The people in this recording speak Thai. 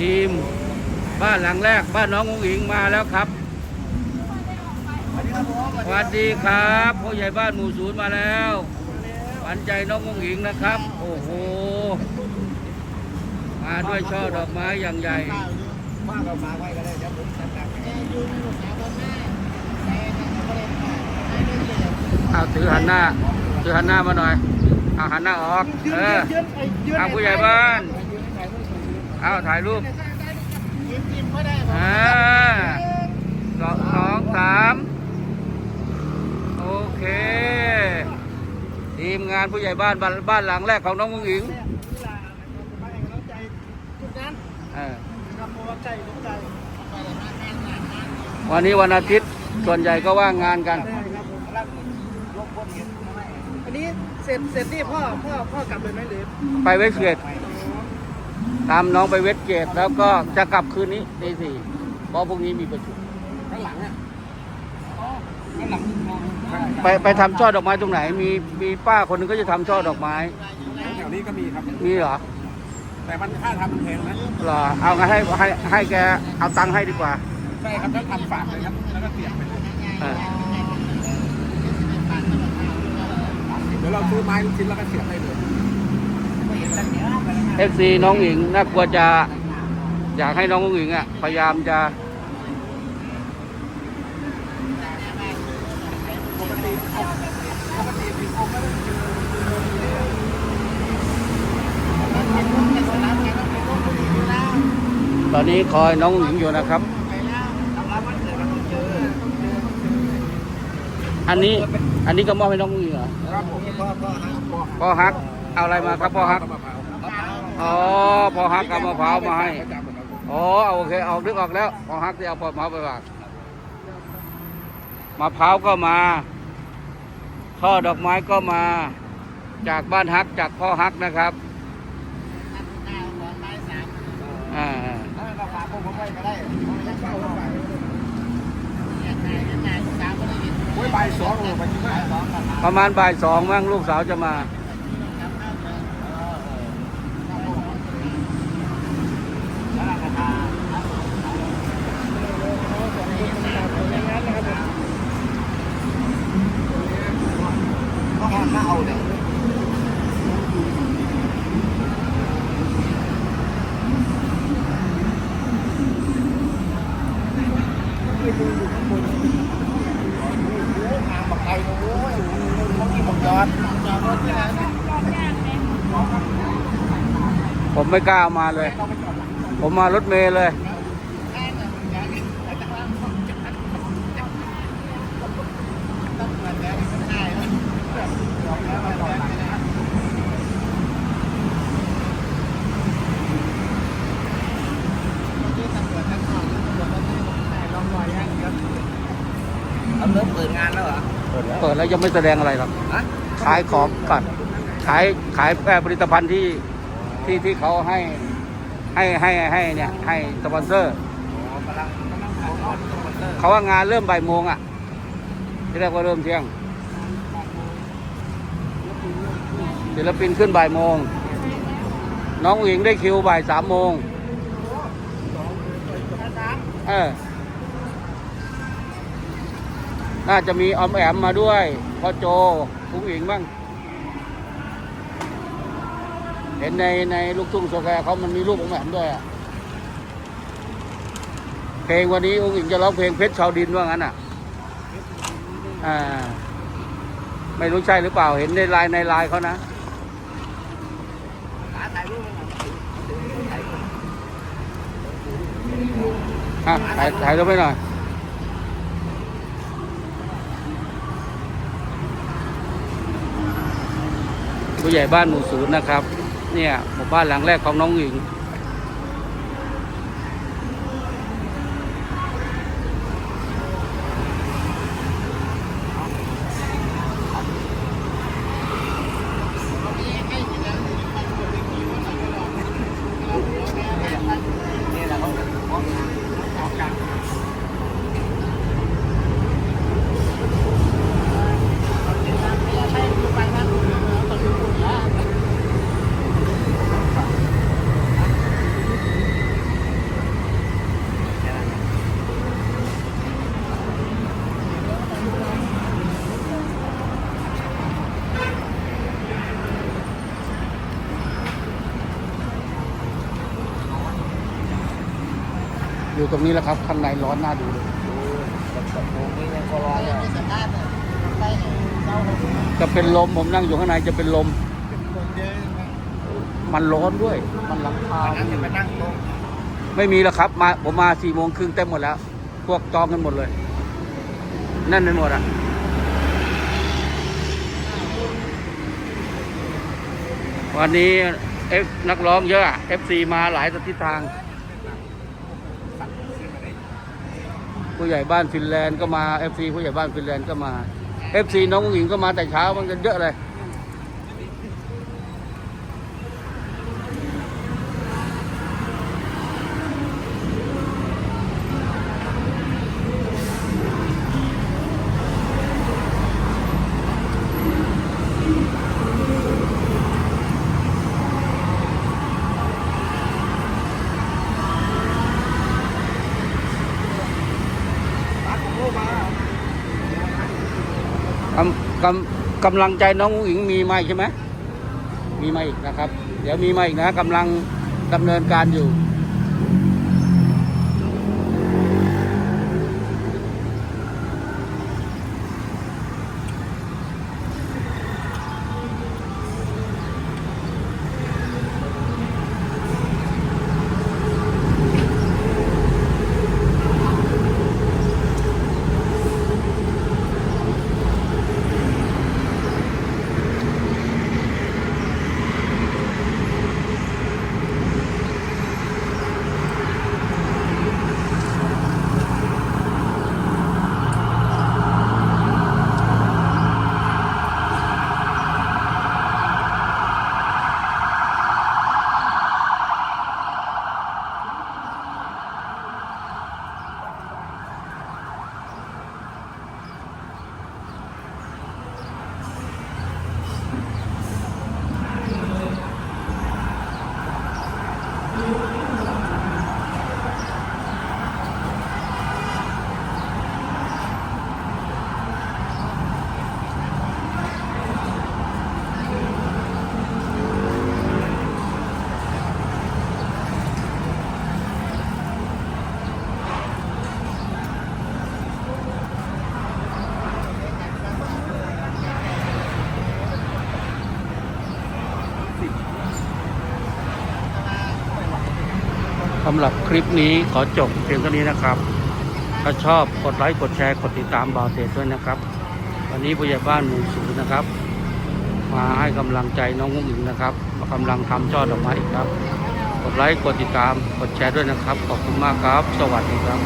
ทีมบ้านหลังแรก บ้านน้ององอิงมาแล้วครับสวัสดีครับผู้ใหญ่บ้านหมู่ศูนย์มาแล้วปันใจน้ององอิงนะครับ โอ้โห มาด้วยช่อดอกไม้อย่างใหญ่มากเรามาไว้ก็ได้วผมจัดการเอาถือหันหน้าถือหันหน้ามาหน่อยเอาหันหน้าออก เออเอาผู้ใหญ่บ้าน อาถ่ายรูปยิ้มยิ้มก็ได้อ่าสองสองสามโอเค ทีมงานผู้ใหญ่บ้านบ้านบ้านหลังแรกของน้องมุ้งอิงเวลาไปให้กำลังใจทุกนั้นเออนะครับเพราะว่าใจทุกใจวันนี้วันอาทิตย์ส่วนใหญ่ก็ว่างงานกันได้ครับผมกำลังลงคนเห็นอันนี้เสร็จเสร็จนี่พ่อพ่อพ่อกลับเลยไหมหรือไปเวสเกต ตามน้องไปเวสเกตแล้วก็จะกลับคืนนี้ตีสี่เพราะพรุ่งนี้มีประชุมข้างหลังอะข้างหลังมองไปไปทำช่อดอกไม้ตรงไหน มีมีป้าคนหนึงก็จะทำช่อดอกไม้ แถวนี้ก็มีครับ มีเหรอแต่มันค่าทำมันแพงนะเหรอเอางั้นให้ให้ให้แกเอาตังค์ให้ดีกว่าใช่ครับต้องทำฝากเลยครับ แล้วก็เสียบไปเลยเออเดี๋ยวเราซื้อไม้ลูกชิ้นแล้วก็เสียบได้เลย เอฟซีน้องหญิงน่ากลัวจะ อยากให้น้องหญิงอะ พยายามจะตอนนี้คอยน้องหญิงอยู่นะครับ อันนี้ อันนี้ก็มอบให้น้องหญิงเหรอครับผมพ่อพ่อฮักพ่อพ่อฮัก เอาอะไรมาครับพ่อฮักมะพร้าว อ๋อพ่อฮักเอามะพร้าวมาให้ประจำครับผมอ๋อเอาโอเคเอานึกออกแล้วพอฮักที่เอามะพร้าวไปฝากมะพร้าวก็มาช่อดอกไม้ก็มา จากบ้านฮักจากพ่อฮักนะครับอ่าถ้าเราฝากพวกผมไว้ก็ได้เฝ้าไว้ไปโอ้ยใบายสองโอ้ใบยี่ห้าสองครับประมาณบ่ายสองมั้งลูกสาวจะมา ก็ห้องห น้าเอาเนี่ยทางบักไก่โอ้ยเขากินบักยอดจอดรถที่ไหนผมไม่กล้าเอามาเลย ผมมารถเมล์เลย เอาเริ่มเปิดงานแล้วเหรอ เปิดแล้วยังไม่แสดงอะไรหรอกฮะขายของก่อนขายขายแปรผลิตภัณฑ์ที่ที่ที่เขาให้ให้ให้ให้เนี่ยให้สปอนเซอร์ อ๋อกำลังกำลังขอเข้าที่คอมพิวเตอร์เขาว่างานเริ่มบ่ายโมงอะที่แรกว่าเริ่มเที่ยงศิลปินขึ้นบ่ายโมง น้องหญิงได้คิวบ่ายสามโมงเออ น่าจะมีออมแอมมาด้วยพ่อโจคุ้งหญิงบ้าง เห็นในในลูกทุ่งโซแคร์เขามันมีรูปออมแอมด้วยอะเพลงวันนี้อุ้งอิงจะร้องเพลงเพชรชาวดินว่างั้นอะอ่า ไม่รู้ใช่หรือเปล่าเห็นในไลน์ในไลน์เขานะถ่ายรูปให้หน่อยอะถ่ายถ่ายรูปไปหน่อย ผู้ใหญ่บ้านหมู่ศูนย์นะครับ เนี่ยหมู่บ้านหลังแรกของน้องหญิง อยู่ตรงนี้แหละครับข้างในร้อนน่าดูเลยกับกับผมนี่ยังก็ร้อนอะสตาร์ทเนี่ยไปเนี่ยเจ้าเราจะเป็นลมผมนั่งอยู่ข้างในจะเป็นลมคนเยอะนะมันร้อนด้วย มันหลังคาอันนั้นจะไปนั่งตรงไม่มีแล้วครับ มาผมมาสี่โมงครึ่งเต็มหมดแล้ว พวกจองกันหมดเลยแน่นไปหมดอะวันนี้เอฟนักร้องเยอะเอฟซีมาหลายทิศทาง ผู้ใหญ่บ้านฟินแลนด์ก็มาเอฟซีผู้ใหญ่บ้านฟินแลนด์ก็มาเอฟซีน้องผู้หญิงก็มาแต่เช้ามันกันเยอะเลย ตัดของโลมากำ กำกำลังใจน้องอุ๋งอิงมีมาอีกใช่ไหมมีมาอีกนะครับ เดี๋ยวมีมาอีกนะกำลังดำเนินการอยู่ำหรับคลิปนี้ขอจบเพียงเท่านี้นะครับ ถ้าชอบกดไลค์กดแชร์กดติดตามบาวเตด้วยนะครับ วันนี้ผู้ใหญ่บ้านหมู่สูนนะครับ มาให้กำลังใจน้องกุ้งอิงนะครับมากำลังทำช่อดอกไม้อีกครับ กดไลค์กดติดตามกดแชร์ด้วยนะครับ ขอบคุณมากครับ สวัสดีครับ